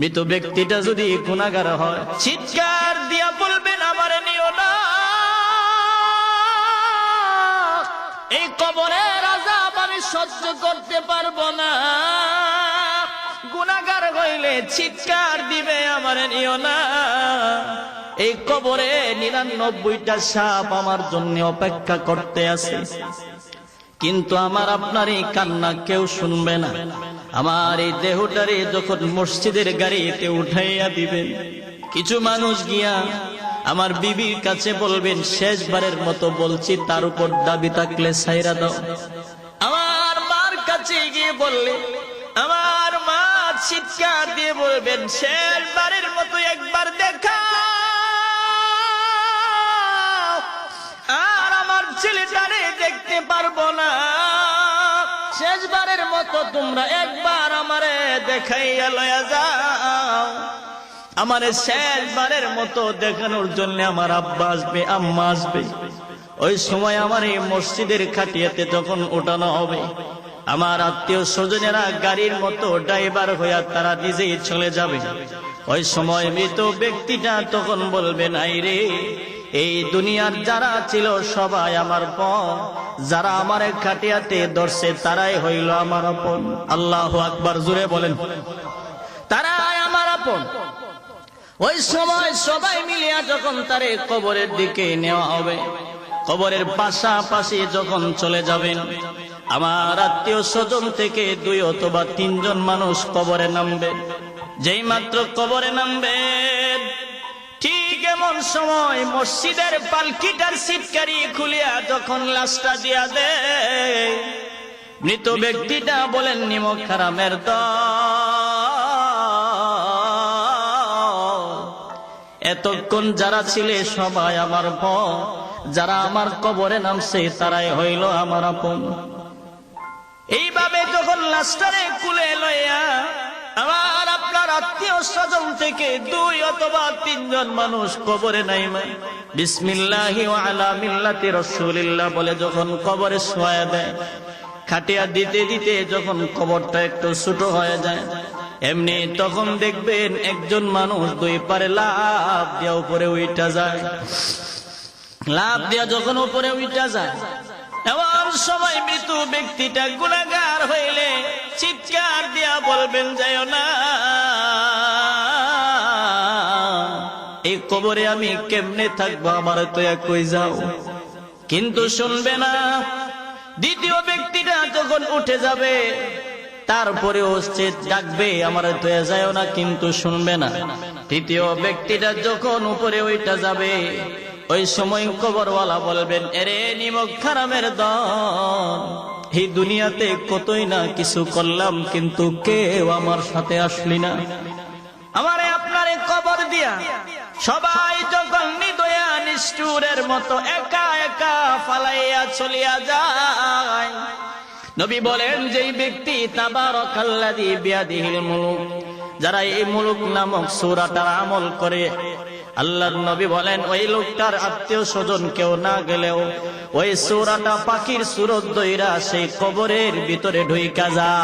মৃত ব্যক্তিটা যদি গুণাগার হয়, চিৎকার দিয়া বলবেন, আমার নিও না। এই কবরের আজাব আমি সহ্য করতে পারব না। গুনাগার হইলে চিৎকার দিবে, আমার নিও না। এই কবরে নিরানব্বইটা সাপ আমার জন্য অপেক্ষা করতে আছে। কিন্তু আমার আপনার এই কান্না কেউ শুনবে না। আমার এই দেহটারে যখন মসজিদের গাড়িতে উঠাইয়া দিবেন, কিছু মানুষ গিয়া আমার বিবির কাছে বলবেন, শেষবারের মতো বলছি, তার উপর দাবি থাকলে সাইরা দাও। আমার মার কাছে গিয়ে বললে, আমার মা চিৎকার দিয়ে বলবেন, শেষবারের মতো একবার দেখা। আর আমার ছেলেটারে দেখতে পারব না। শেষবারের মতো তোমরা একবার আমারে দেখাইয়া লয়া যাও। আমার শেষবারের মতো দেখানোর জন্য আমার আব্বা আসবে, আম্মা আসবে। ওই সময় আমার এই মসজিদের খাটিয়াতে যখন ওঠানো হবে, আমার আত্মীয় স্বজনেরা গাড়ির মতো ড্রাইভার হইয়া তারা নিজেই চলে যাবে। ওই সময় মৃত ব্যক্তিটা তখন বলবে, নাই রে এই দুনিয়ার যারা ছিল সবাই আমার পর যারা আমার খাটিয়াতে ধরছে, তারাই হইল আমার আপন। আল্লাহ আকবার জুড়ে বলেন। তারাই আমার আপন। ওই সময় সবাই মিলিয়া যখন তারে কবরের দিকে নেওয়া হবে, কবরের পাশাপাশি যখন চলে যাবেন, আমার আত্মীয় স্বজন থেকে দুই অথবা তিনজন মানুষ কবরে নামবে। যেই মাত্র কবরে নামবেন ঠিক এমন সময় মসজিদের পালকিটার সিটকারি খুলিয়া যখন লাশটা দিয়া দেয়, মৃত ব্যক্তিটা বলেন, নিমক খারামের এতক্ষণ যারা ছিলে সবাই আমার ভ যারা আমার কবরে নামছে তারাই হইল আমার আপন। এইভাবে যখন লাস্টারে কুলে লইয়া আমার আত্মীয় স্বজন থেকে দুই অথবা তিনজন মানুষ কবরে নাইমে বিসমিল্লাহি ওয়া আলা মিল্লাতি রাসূলিল্লাহ বলে যখন কবরে শোয়া দেয় খাটিয়া দিতে দিতে যখন কবরটা একটু ছোট হয়ে যায়, এমনি তখন দেখবেন একজন মানুষ দুই পারে লাভ দিয়া উপরে উইটা যায়। লাভ দিয়া যখন উপরে উইটা যায়, এমন সময় মৃত ব্যক্তিটা গুণাগার হইলে চিৎকার দিয়া বলবেন যায় না। কবরে আমি কেমনে থাকব আমার তো কই যাও। কিন্তু শুনবে না, দ্বিতীয় ব্যক্তিটা যখন উঠে যাবে তারপরে সে ডাকবে আমার তো যায় না, কিন্তু শুনবে না। তৃতীয় ব্যক্তিটা যখন উপরে ওইটা যাবে, ওই সময় কবরওয়ালা বলবেন, এরে নিমক খারামের দল, এই দুনিয়াতে কতই না কিছু করলাম, কিন্তু কেউ আমার সাথে আসলি না। আমারে আপনারে কবর দিয়া সবাই যখন নিদয়া নিষ্ঠুরের মতো একা একা ফালাইয়া চলিয়া যায়, নবী বলেন, যেই ব্যক্তি তাবারাকাল্লাযী বিয়াদিহিল মুলুক, যারা এই মুলুক নামক সূরাটার আমল করে, আল্লাহর নবী বলেন, ওই লোকটার আত্মীয় স্বজন কেউ না গেলেও ওই সূরাটা পাখির সুরত দইরা সেই কবরের ভিতরে ঢুইকা যায়।